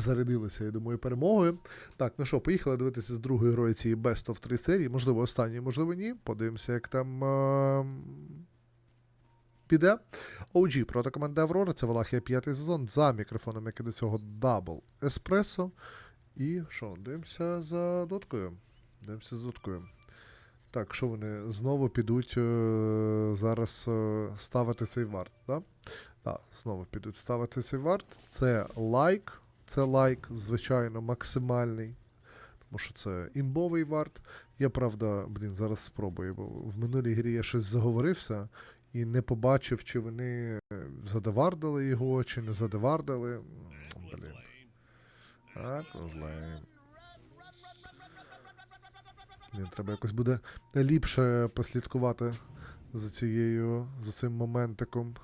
зарядилися, я думаю, перемогою. Так, ну що, поїхали дивитися з другої грої цієї Best of 3 серії. Можливо, останньої, можливо, ні. Подивимося, як там. Е- Піде. OG проти команди Аврора. Це Валахія п'ятий сезон. За мікрофоном, як і до цього, Double Espresso. І що, дивимося за доткою. Дивимося за доткою. Так, що вони знову підуть е- зараз е- ставити цей варт, так? Так, знову підуть ставити цей варт. Це лайк. Це лайк, звичайно, максимальний. Тому що це імбовий варт. Я правда, блін, зараз спробую, бо в минулій грі я щось заговорився і не побачив, чи вони задевардили його, чи не задевардили. М, Блін. Розлейм. Блін, треба якось буде ліпше послідкувати за цією, за цим моментиком.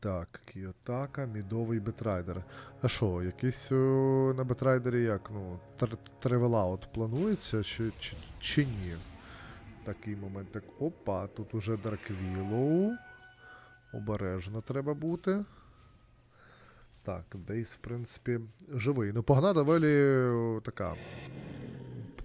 Так, Кіотака, мідовий бетрайдер. А що, якийсь о, на бетрайдері як? Ну, тревелаут планується чи, чи, чи ні? Такий момент. Так, опа, тут уже Дарквілоу. Обережно треба бути. Так, Дейс, в принципі, живий. Ну, погна доволі така.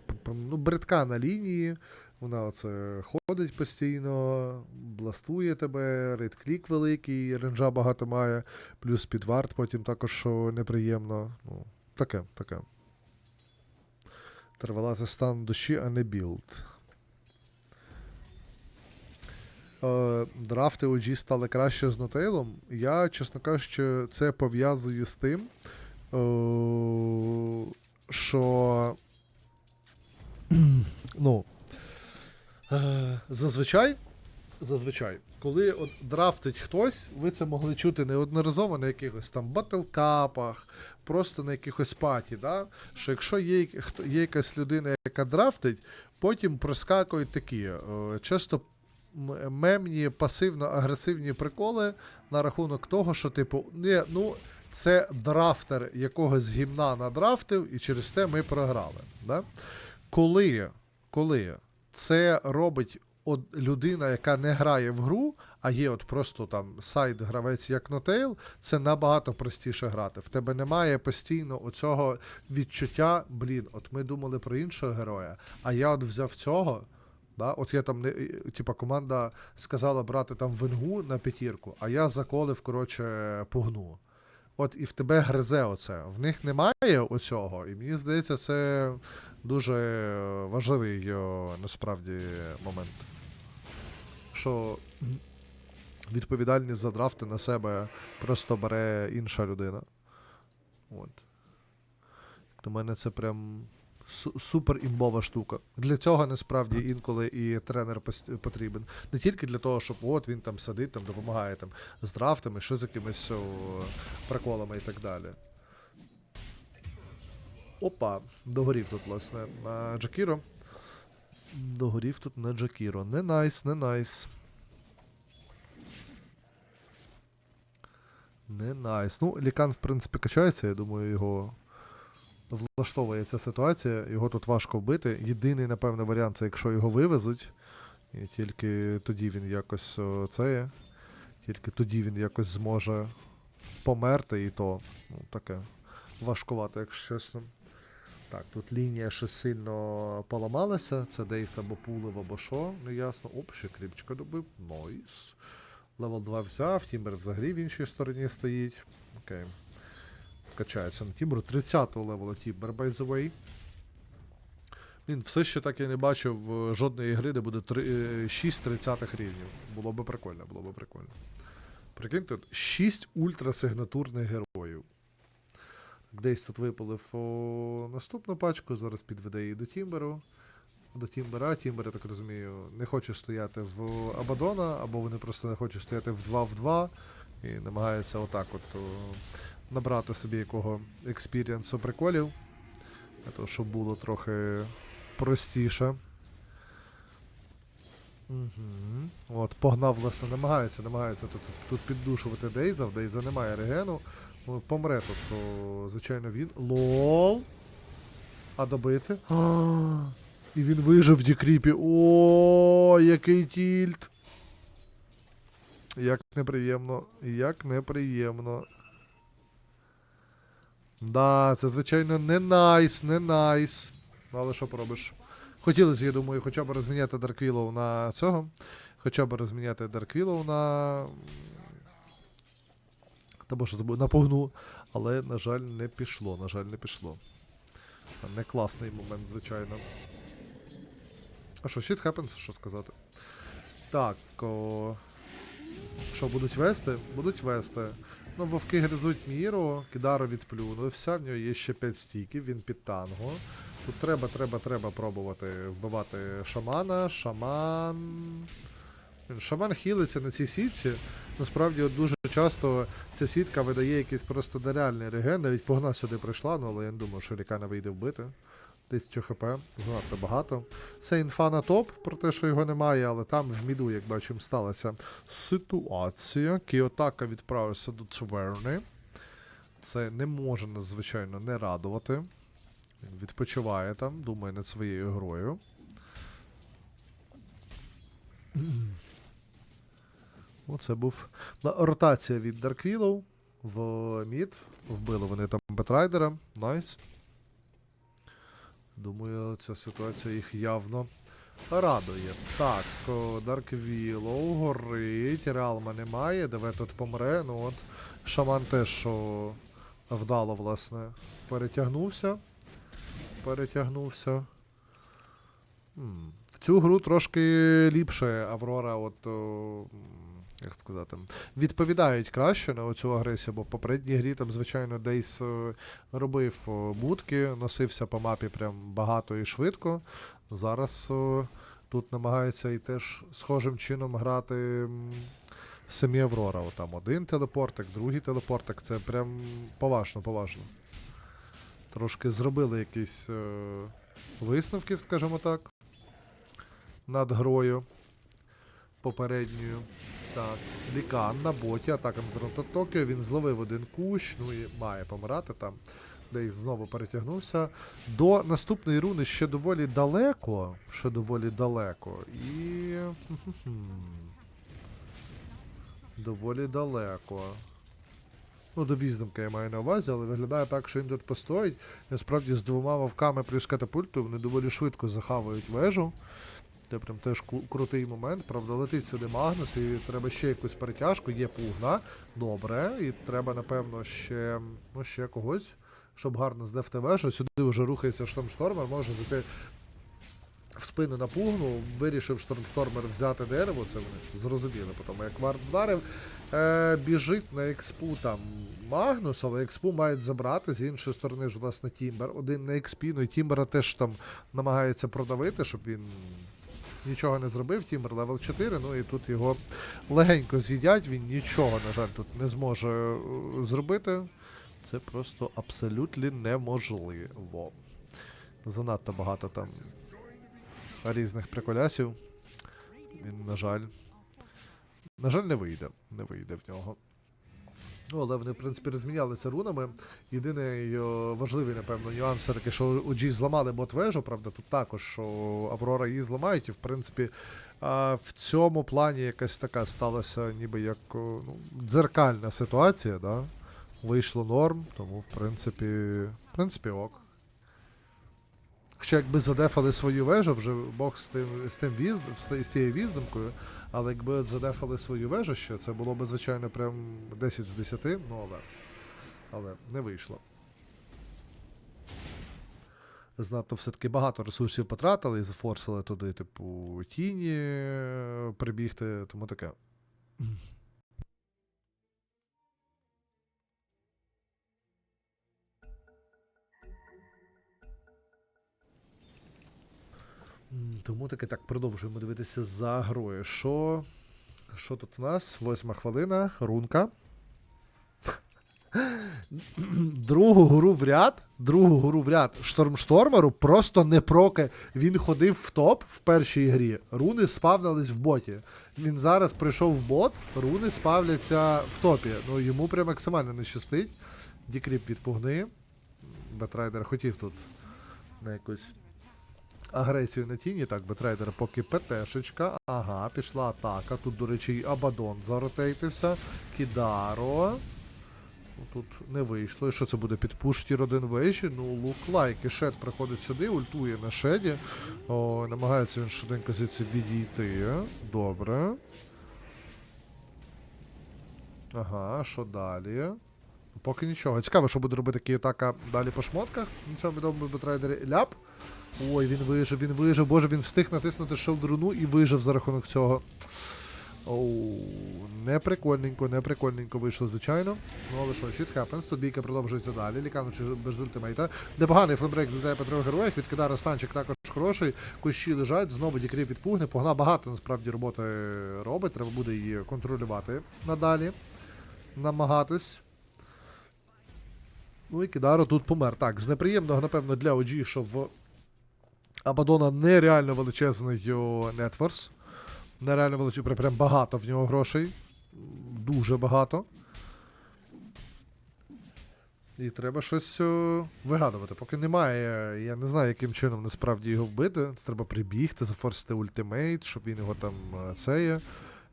п- п- Ну, бридка на лінії. Вона оце ходить постійно, бластує тебе, рейд-клік великий, ренджа багато має, плюс підварт потім також що неприємно. Ну, таке, таке. Тривала це стан душі, а не білд. Е, драфти OG стали краще з нотейлом. Я, чесно кажучи, це пов'язую з тим, е, що. ну, Зазвичай, зазвичай, коли от драфтить хтось, ви це могли чути неодноразово на якихось там батлкапах, просто на якихось паті, да? що якщо є, є якась людина, яка драфтить, потім проскакують такі е, часто мемні пасивно-агресивні приколи на рахунок того, що, типу, ні, ну, це драфтер якогось гімна надрафтив, і через те ми програли. Да? Коли, коли це робить от людина, яка не грає в гру, а є от просто там сайт-гравець як Нотейл, це набагато простіше грати. В тебе немає постійно оцього відчуття, блін, от ми думали про іншого героя, а я от взяв цього. Да? От я там не типа команда сказала брати там венгу на п'ятірку, а я заколив, коротше, погну. От і в тебе гризе оце. В них немає оцього, і мені здається, це дуже важливий е, насправді момент. Що відповідальність за драфти на себе просто бере інша людина. От. До мене це прям супер імбова штука. Для цього насправді інколи і тренер потрібен. Не тільки для того, щоб от він там сидить, там допомагає там, з драфтами, що з якимись о, приколами і так далі. Опа, догорів тут, власне, на Джакіро. Догорів тут на Джакіро. Не найс, не найс. Не найс. Ну, Лікан, в принципі, качається, я думаю, його влаштовує ця ситуація. Його тут важко вбити. Єдиний, напевно, варіант це якщо його вивезуть. І тільки тоді він якось це. є. Тільки тоді він якось зможе померти, і то ну, таке важкувато, якщо чесно. Так, тут лінія ще сильно поламалася. Це Дейс або пулив, або що, не ясно. Оп, ще кріпчика добив. Нойс. Левел 2 взяв, Тімбер взагалі в іншій стороні стоїть. Окей. Качається на Тімберу. 30-го левелу Тімбер, by the way. Він все ще так я не бачив е, жодної гри, де буде 3, 6 30-х рівнів. Було би прикольно, було би прикольно. Прикиньте, 6 ультрасигнатурних героїв. Десь тут випалив о, наступну пачку, зараз підведе її до Тімберу. До Тімбера. Тімбер, я так розумію, не хоче стояти в Абадона, або вони просто не хочуть стояти в 2 в 2 і намагаються отак от набрати собі якого експірієнсу приколів. Для того, щоб було трохи простіше. Угу. От, погнав, власне, намагається, намагається тут, тут піддушувати Дейза. В Дейза немає регену. Ну, помре тут, звичайно, він. Лол. А добити? А, і він вижив в Дікріпі. О, який тільт. Як неприємно, як неприємно. Да, це, звичайно, не найс, не найс. Але що поробиш? Хотілося, я думаю, хоча б розміняти Дарквілов на цього. Хоча б розміняти Дарквілов на. Боже, забув, на погну. Але, на жаль, не пішло. На жаль, не пішло. Не класний момент, звичайно. А що, shit happens, що сказати? Так, о... Що, будуть вести? Будуть вести. Ну, вовки гризуть міру, Кідаро відплюнувся, в нього є ще 5 стіків, він під танго. Тут треба, треба, треба пробувати вбивати шамана. Шаман. Шаман хілиться на цій сітці. Насправді от дуже часто ця сітка видає якийсь просто нереальний реген. Навіть погна сюди прийшла, ну але я не думаю, що Рікана вийде вбити. 1000 хп, занадто багато. Це інфа на топ, про те, що його немає, але там в міду, як бачимо, сталася ситуація. Кіотака відправився до Тверни. Це не може нас, звичайно, не радувати. Він відпочиває там, думає над своєю грою. Оце був ротація від Дарквілов в мід. Вбили вони там Бетрайдера. Найс. Думаю, ця ситуація їх явно радує. Так, Dark Willow горить, Реалма немає, Деве тут помре. Ну от Шаман теж що вдало, власне, перетягнувся. Перетягнувся. В цю гру трошки ліпше Аврора, от. о, Як сказати, відповідають краще на оцю агресію, бо в попередній грі там, звичайно, Дейс е, робив о, мутки, носився по мапі прям багато і швидко. Зараз тут намагається і теж схожим чином грати самі Аврора. Там один телепортик, другий телепортик. Це прям поважно, поважно. Трошки зробили якісь е, висновки, скажімо так, над грою попередньою. Так, Лікан на боті, атака на Торонто Токіо. Він зловив один кущ, ну і має помирати там. Десь знову перетягнувся. До наступної руни ще доволі далеко. Ще доволі далеко. І. Доволі далеко. Ну, до віздомка я маю на увазі, але виглядає так, що він тут постоїть. Насправді з двома вовками плюс катапультою вони доволі швидко захавають вежу. Це прям теж крутий момент. Правда, летить сюди Магнус, і треба ще якусь перетяжку, є пугна. Добре. І треба, напевно, ще, ну, ще когось, щоб гарно здефти вежу. Сюди вже рухається Штормштормер, може зайти в спину на пугну, вирішив Штормштормер взяти дерево, це вони зрозуміли, потім як варт вдарив. Е, біжить на експу там Магнус, але експу мають забрати. З іншої сторони ж, власне, Тімбер. Один на експі, ну і Тімбера теж там намагається продавити, щоб він нічого не зробив. Тімбер левел 4, ну і тут його легенько з'їдять, він нічого, на жаль, тут не зможе е, зробити. Це просто абсолютно неможливо. Занадто багато там різних приколясів. Він, на жаль. На жаль, не вийде. Не вийде в нього. Ну, але вони, в принципі, розмінялися рунами. Єдиний важливий, напевно, нюанс все-таки, що OG зламали бот вежу, правда, тут також, що Аврора її зламають, і в принципі в цьому плані якась така сталася ніби як ну, дзеркальна ситуація, да? Вийшло норм, тому в принципі, в принципі, ок. Хоча якби задефали свою вежу, вже Бог з тим з тим віз, з цією віздомкою, але якби задефали свою вежу ще, це було б, звичайно, прям 10 з 10, ну але, але не вийшло. Знато все-таки багато ресурсів потратили і зафорсили туди, типу, тіні е, прибігти, тому таке. Тому таки так продовжуємо дивитися за грою. Що, що тут в нас? Восьма хвилина, рунка. Другу гру в ряд, другу гру в ряд Штормштормеру просто не проке. Він ходив в топ в першій грі. Руни спавнились в боті. Він зараз прийшов в бот, руни спавляться в топі. Ну йому прям максимально не щастить. Дікріп відпугни. Бетрайдер хотів тут на якусь агресію на тіні. Так, Бетрейдер поки ПТшечка. Ага, пішла атака. Тут, до речі, і Абадон заротейтився. Кідаро. Ну, Тут не вийшло. І що це буде? Підпуш тір один вежі? Ну, лук лайк. І Шед приходить сюди, ультує на шеді. О, намагається він швиденько звідси відійти. Добре. Ага, що далі? Поки нічого. Цікаво, що буде робити Київтака далі по шмотках. На цьому відомому бетрайдері ляп. Ой, він вижив, він вижив. Боже, він встиг натиснути шелдруну і вижив за рахунок цього. Оу, неприкольненько, неприкольненько вийшло, звичайно. Ну, але що, shit happens, тут бійка продовжується далі. Лікану чи без ультимейта. Непоганий флембрейк злітає по трьох героях, відкидає Ростанчик також хороший. Кущі лежать, знову дікріп відпугне. Погна багато насправді роботи робить. Треба буде її контролювати надалі. Намагатись. Ну і Кідаро тут помер. Так, з неприємного, напевно, для OG, що в Абадона нереально величезний нетворс. Нереально величезний, прям багато в нього грошей. Дуже багато. І треба щось о, вигадувати. Поки немає, я не знаю, яким чином насправді його вбити. Це треба прибігти, зафорсити ультимейт, щоб він його там е, це є.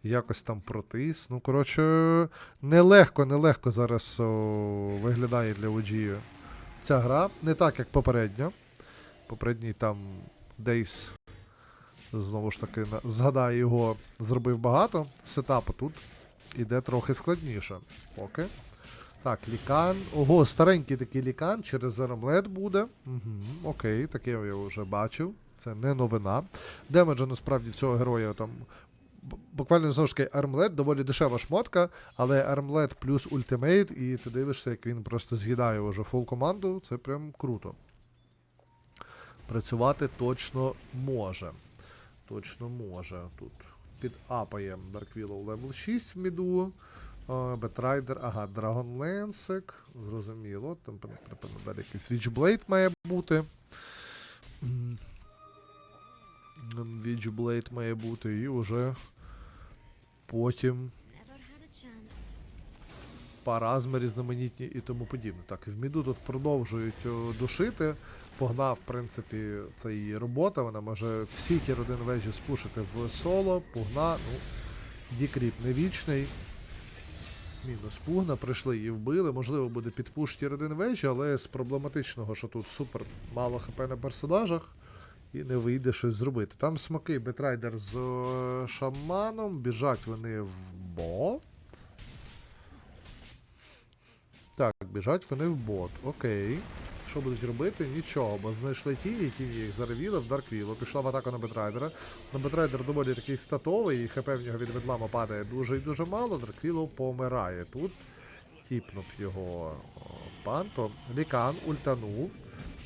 Якось там протис. Ну, коротше, нелегко, нелегко зараз о, виглядає для OG ця гра. Не так, як попередня. Попередній там Дейс, знову ж таки, згадаю його, зробив багато. Сетапу тут іде трохи складніше. Поки. Так, лікан. Ого, старенький такий лікан, через арамлет буде. Угу, окей, таке я вже бачив. Це не новина. Демеджа насправді цього героя там. Буквально знову ж таки, армлет доволі дешева шмотка, але армлет плюс ультимейт, і ти дивишся, як він просто з'їдає вже фул команду. Це прям круто. Працювати точно може. Точно може. Тут підапає Dark Willow левел 6 в міду. Бетрайдер, ага, Dragon Драгонленсик. Зрозуміло. Там, напевно, далі якийсь Witchblade має бути. Witchblade має бути, і вже потім Паразми різноманітні і тому подібне. Так, в міду тут продовжують душити. Погнав, в принципі, це її робота. Вона може всі ті родин вежі спушити в соло. Пугна, ну, дікріп не вічний. Мінус пугна, прийшли її вбили. Можливо, буде підпуш ті родин вежі, але з проблематичного, що тут супер мало хп на персонажах. І не вийде щось зробити. Там смоки Бетрайдер з е, шаманом. Біжать вони в бот. Так, біжать вони в бот. Окей. Що будуть робити? Нічого, бо знайшли ті, які їх заревіли в Дарквіло. Пішла в атаку на Бетрайдера. На Бетрайдер доволі такий статовий, і хп в нього від ведлама падає дуже і дуже мало. Дарквіло помирає тут. Тіпнув його панто. Лікан ультанув.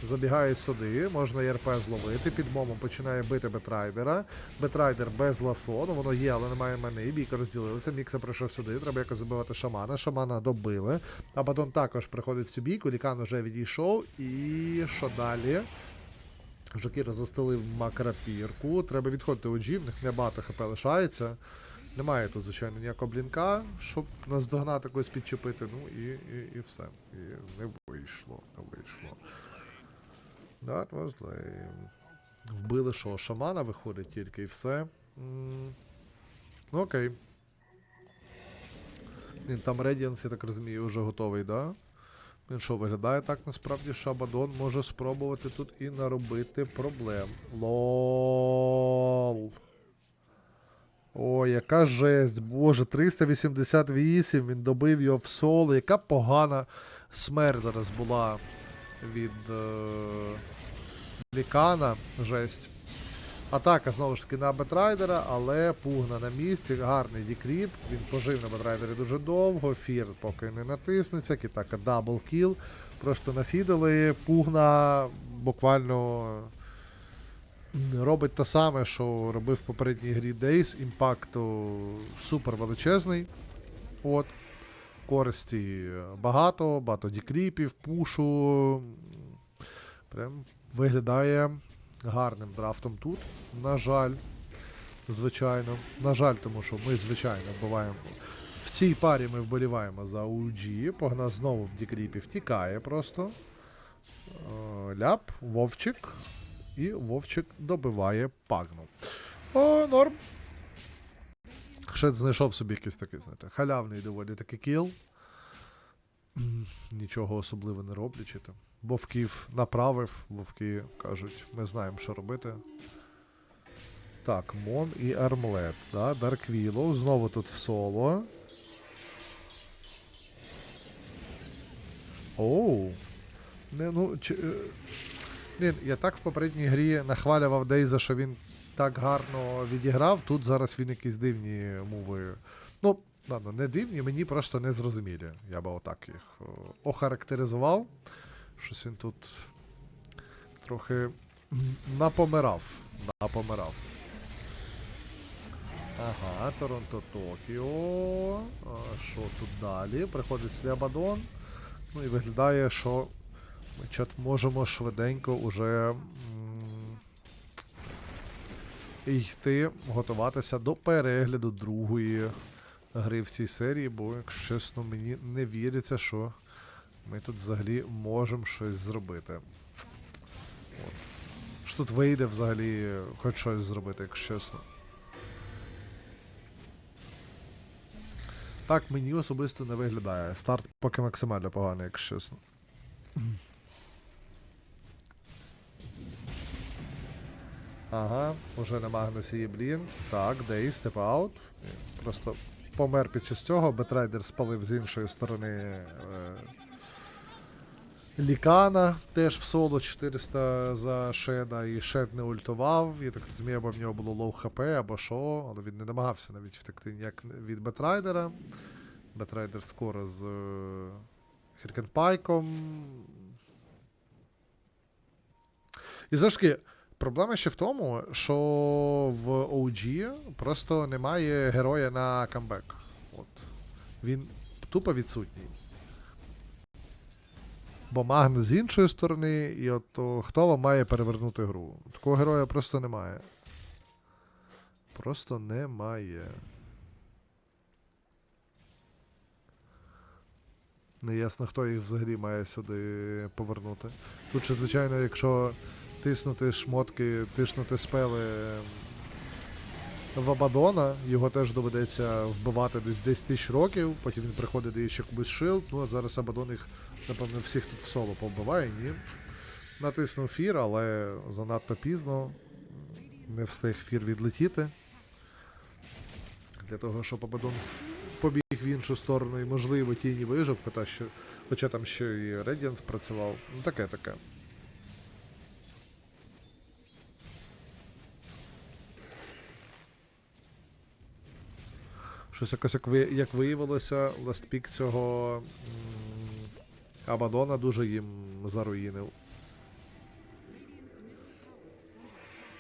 Забігає сюди, можна і РП зловити. Під момом починає бити Бетрайдера. Бетрайдер без ласону, воно є, але немає мене. Бійка розділилися. Мікса прийшов сюди. Треба якось забивати шамана. Шамана добили. Абадон також приходить в цю бійку. Лікан уже відійшов. І що далі? Жокіра застелив макрапірку. Треба відходити у G, в них небагато хп лишається. Немає тут, звичайно, ніякого блінка, щоб наздогнати когось підчепити. Ну і, і, і все. І не вийшло. Не вийшло. That was lame. Вбили що? Шамана виходить тільки і все. М, Ну окей. Він там Radiance, я так розумію, вже готовий, да? Він що, виглядає так насправді, що Абадон може спробувати тут і наробити проблем. Лол. О, яка жесть, боже, 388, він добив його в соло. Яка погана смерть зараз була від е, Лікана. Жесть. Атака знову ж таки на Бетрайдера, але пугна на місці. Гарний дікріп. Він пожив на Бетрайдері дуже довго. Фір поки не натиснеться. Кітака дабл кіл. Просто нафідали. Пугна буквально робить те саме, що робив в попередній грі Days. Імпакт супер величезний. От. Користі багато, багато дікріпів, пушу. Прям виглядає гарним драфтом тут. На жаль, звичайно. На жаль, тому що ми, звичайно, вбиваємо. В цій парі ми вболіваємо за UG. Погна знову в дікріпі втікає просто. Е, Ляп, Вовчик. І Вовчик добиває пагну. О, норм. Шед знайшов собі якийсь такий, знаєте, халявний доволі такий кіл. Нічого особливо не роблячи там. Вовків направив, вовки кажуть, ми знаємо, що робити. Так, Мон і Армлет, да? Дарк Вілоу, знову тут в соло. Оу. Не, ну, чи, е, блін, я так в попередній грі нахвалював Дейза, що він так гарно відіграв. Тут зараз він якісь дивні мови. Ну, ладно, не дивні, мені просто не зрозумілі. Я би отак їх охарактеризував. Щось він тут трохи напомирав. Напомирав. Ага, Торонто Токіо. Що тут далі? Приходить сюди Абадон. Ну і виглядає, що ми можемо швиденько уже йти, готуватися до перегляду другої гри в цій серії, бо, якщо чесно, мені не віриться, що ми тут взагалі можемо щось зробити. От. Що тут вийде взагалі хоч щось зробити, якщо чесно. Так мені особисто не виглядає. Старт поки максимально поганий, якщо чесно. Ага, уже на Магнусі є блін. Так, Дей, степ аут. Просто помер під час цього, Бетрайдер спалив з іншої сторони. Е, Лікана теж в соло 400 за Шеда, і Шед не ультував. Я так розумію, або в нього було лоу хп, або що, але він не намагався навіть втекти ніяк від Бетрайдера. Бетрайдер скоро з е, Хіркенпайком. І таки, проблема ще в тому, що в OG просто немає героя на камбек. От. Він тупо відсутній. Бо Магн з іншої сторони, і от то хто вам має перевернути гру? Такого героя просто немає. Просто немає. Неясно, хто їх взагалі має сюди повернути. Тут ще, звичайно, якщо тиснути шмотки, тиснути спели в Абадона, його теж доведеться вбивати десь 10 тисяч років, потім він приходить і ще комусь шилд. Ну, от зараз Абадон їх, напевно, всіх тут в соло повбиває, ні. Натиснув фір, але занадто пізно. Не встиг фір відлетіти. Для того, щоб Абадон побіг в іншу сторону і, можливо, тіні вижив, хоча, ще, хоча там ще і Редіанс працював. Ну, таке таке. Щось якось, як, ви, як виявилося, ластпік цього Абадона дуже їм заруїнив.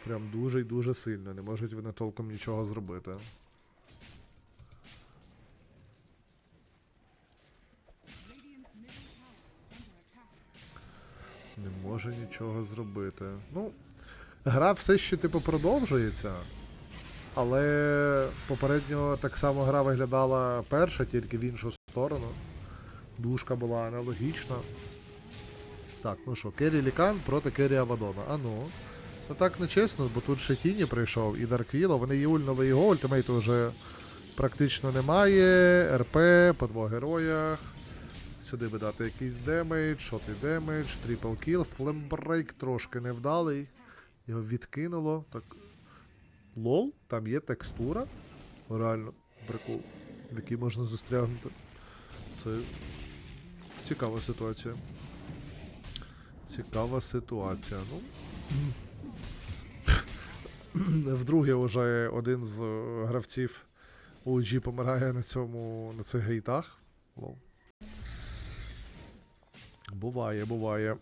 Прям дуже і дуже сильно. Не можуть вони толком нічого зробити. Не може нічого зробити. Ну, гра все ще типу продовжується. Але попередньо так само гра виглядала перша, тільки в іншу сторону. Дужка була аналогічна. Так, ну що, Керрі Лікан проти Керрі Авадона. А ну. Ну так не чесно, бо тут ще Тіні прийшов і Дарквіло, вони і ульнули його, ультимейту вже практично немає. РП по двох героях. Сюди би дати якийсь демедж, шотий демедж, трипл кіл, флембрейк трошки невдалий. Його відкинуло. Так. Лол, там є текстура. Реально, прикол, в якій можна застрягнути. Це цікава ситуація. Цікава ситуація. Ну. Вдруге вже один з е, гравців OG помирає на цьому на цих гейтах. Лол. Буває, буває.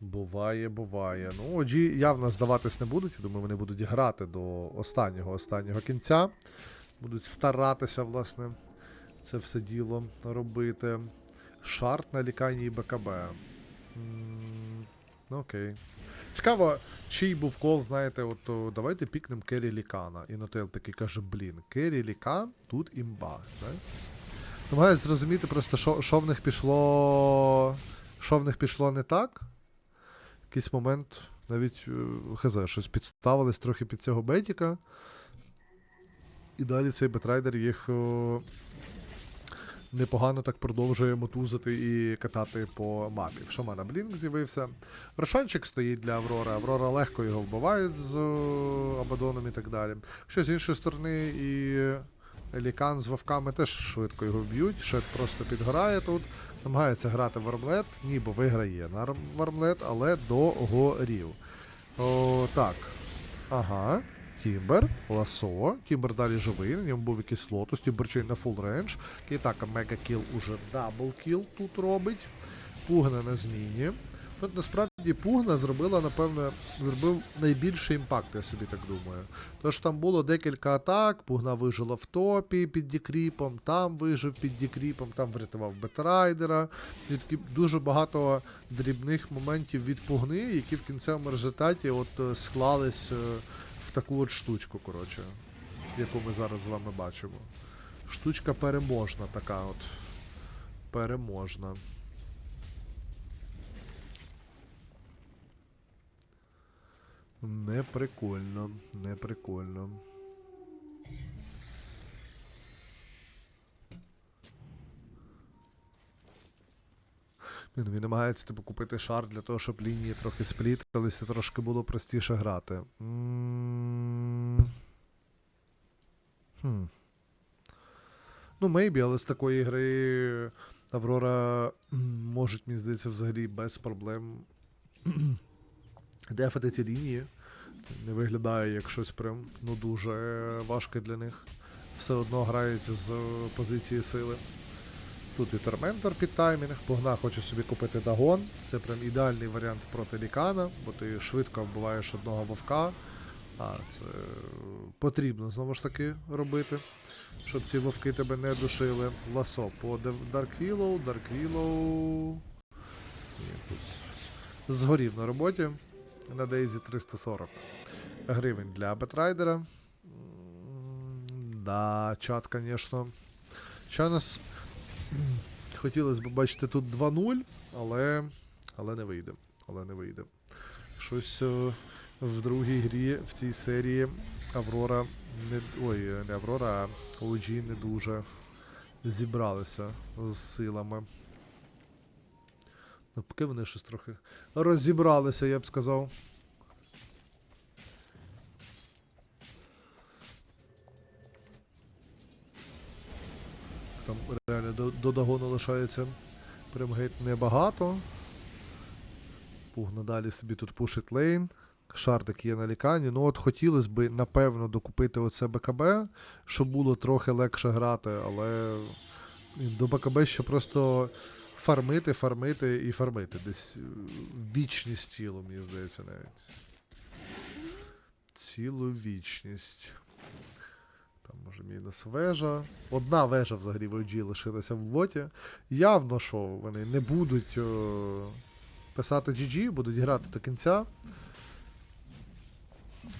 Буває, буває. Ну, OG явно здаватись не будуть. Я думаю, вони будуть грати до останнього останнього кінця. Будуть старатися, власне, це все діло робити. Шарт на ліканні і БКБ. Ну, окей. Цікаво, чий був кол, знаєте, от давайте пікнем Керрі Лікана. І Нотел такий каже: блін, Керрі Лікан тут імба. Намагаюсь зрозуміти просто, що в них пішло. Що в них пішло не так. Якийсь момент навіть е, хз, щось підставились трохи під цього бетіка. І далі цей бетрайдер їх о, непогано так продовжує мотузити і катати по мапі. В Шамана Блінк з'явився. Рошанчик стоїть для Аврори. Аврора легко його вбивають з о, Абадоном і так далі. Що з іншої сторони, і Лікан з вовками теж швидко його б'ють. Шет просто підгорає тут. Намагається грати в армлет, ніби виграє на армлет, але догорів. О, так. Ага. Тімбер, ласо. Тімбер далі живий, на ньому був якийсь лотус, Тімберчий на фул рейндж. так, мега кіл уже дабл кіл тут робить. Пугне на зміні. Тут насправді Пугна зробила, напевно, зробив найбільший імпакт, я собі так думаю. Тож там було декілька атак, Пугна вижила в топі під дікріпом, там вижив під дікріпом, там врятував Бетрайдера. І такі дуже багато дрібних моментів від Пугни, які в кінцевому результаті от е, склались е, в таку от штучку, коротше, яку ми зараз з вами бачимо. Штучка переможна така от. Переможна. Не прикольно, не прикольно. Він, намагається типу, купити шар для того, щоб лінії трохи спліталися, трошки було простіше грати. Хм. Ну, мейбі, але з такої гри Аврора можуть, мені здається, взагалі без проблем дефати ці лінії. Не виглядає як щось прям ну, дуже важке для них. Все одно грають з позиції сили. Тут і Торментор під таймінг, Погна хоче собі купити Дагон. Це прям ідеальний варіант проти Лікана, бо ти швидко вбиваєш одного вовка. А це потрібно знову ж таки робити, щоб ці вовки тебе не душили. Ласо по. Ні, тут згорів на роботі. На Дейзі 340 гривень для Бетрайдера. Да, чат, звісно. Ще нас хотілося б бачити тут 2-0, але, але не вийде. Але не вийде. Щось е, в другій грі в цій серії Аврора не. Ой, не Аврора, а OG не дуже зібралися з силами. Поки вони щось трохи розібралися, я б сказав. Там реально до, до догону лишається прям геть небагато. Пугна далі собі тут пушить лейн. Шардик є на лікані. Ну от хотілося б, напевно, докупити оце БКБ, щоб було трохи легше грати, але до БКБ ще просто фармити, фармити і фармити. Десь е, вічність цілу, мені здається, навіть. Цілу вічність. Там може мінус вежа. Одна вежа взагалі в OG лишилася в боті. Явно, що вони не будуть о, писати GG, будуть грати до кінця.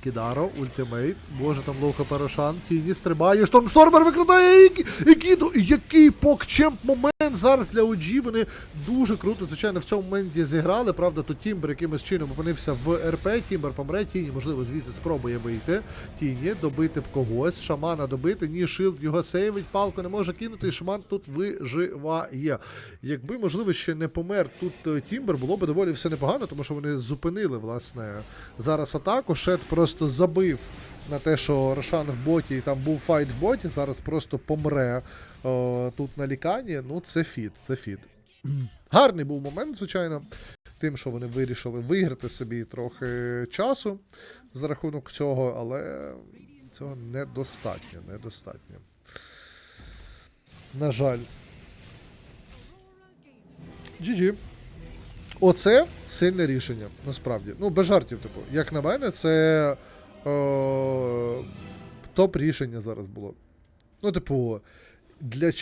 Кідаро, ультимейт. Боже, там лоу хп Рошан. Тіні стрибає. Штормштормер викрадає і Які- Екіду. Який покчемп момент зараз для OG. Вони дуже круто, звичайно, в цьому моменті зіграли. Правда, тут Тімбер якимось чином опинився в РП. Тімбер помре. Тіні, можливо, звідси спробує вийти. Тіні, добити б когось. Шамана добити. Ні, шилд його сейвить. Палку не може кинути. І шаман тут виживає. Якби, можливо, ще не помер тут е, Тімбер, було б доволі все непогано, тому що вони зупинили, власне, зараз атаку. Шет просто забив на те, що Рошан в боті і там був файт в боті, зараз просто помре о, тут на лікані. Ну, це фіт, це фіт. Гарний був момент, звичайно, тим, що вони вирішили виграти собі трохи часу за рахунок цього, але цього недостатньо, недостатньо. На жаль. GG. Оце сильне рішення, насправді. Ну, без жартів, типу. Як на мене, це е, топ рішення зараз було. Ну, типу, для